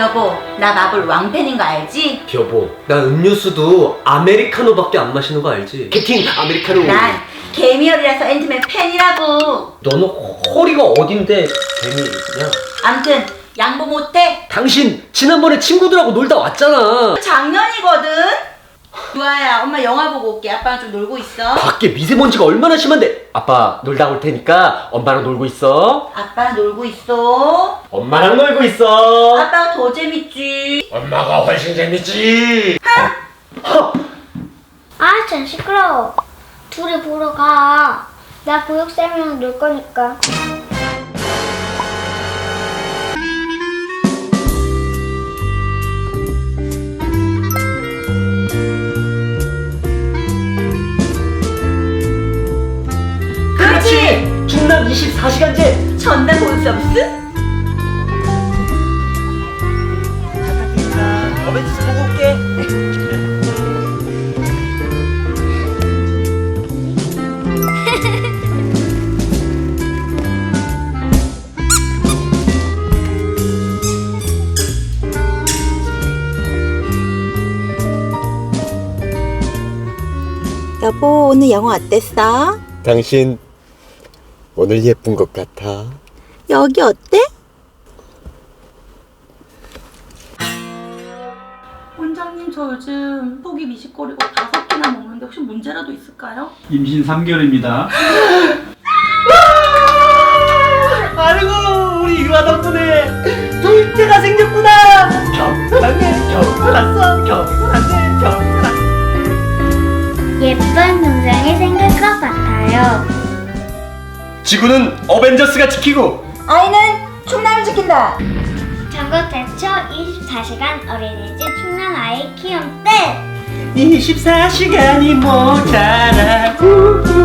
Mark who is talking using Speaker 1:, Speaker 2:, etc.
Speaker 1: 여보, 나 마블 왕팬인 거 알지?
Speaker 2: 여보, 나 음료수도 아메리카노밖에 안 마시는 거 알지? 캡틴 아메리카노.
Speaker 1: 난 개미열이라서 앤드맨 팬이라고.
Speaker 2: 너는 허리가 어딘데 개미냐?
Speaker 1: 암튼 양보 못해?
Speaker 2: 당신 지난번에 친구들하고 놀다 왔잖아.
Speaker 1: 작년이거든. 유아야, 엄마 영화 보고 올게. 아빠랑 좀 놀고 있어.
Speaker 2: 밖에 미세먼지가 얼마나 심한데? 아빠 놀다 올 테니까 엄마랑 놀고 있어.
Speaker 1: 아빠랑 놀고 있어.
Speaker 2: 엄마랑 놀고 있어.
Speaker 1: 아빠가 더 재밌지.
Speaker 2: 엄마가 훨씬 재밌지.
Speaker 3: 아, 참 시끄러워. 둘이 보러 가. 나 보육쌤이랑 놀 거니까.
Speaker 2: 24시간제.
Speaker 1: 전남 본서비스?
Speaker 2: 어벤져스 보고 올게.
Speaker 1: 여보, 오늘 영화 어땠어?
Speaker 4: 당신 오늘 예쁜 것 같아.
Speaker 1: 여기 어때?
Speaker 5: 원장님 저 요즘 속이 미식거리고 다섯 끼나 먹는데 혹시 문제라도 있을까요?
Speaker 6: 임신 3개월입니다.
Speaker 2: 아이고 우리 유아 덕분에 둘째가 생겼 지구는 어벤져스가 지키고
Speaker 1: 아이는 충남을 지킨다.
Speaker 3: 전국 대표 24시간 어린이집 충남 아이 키움 때
Speaker 2: 24시간이 모자라 우 우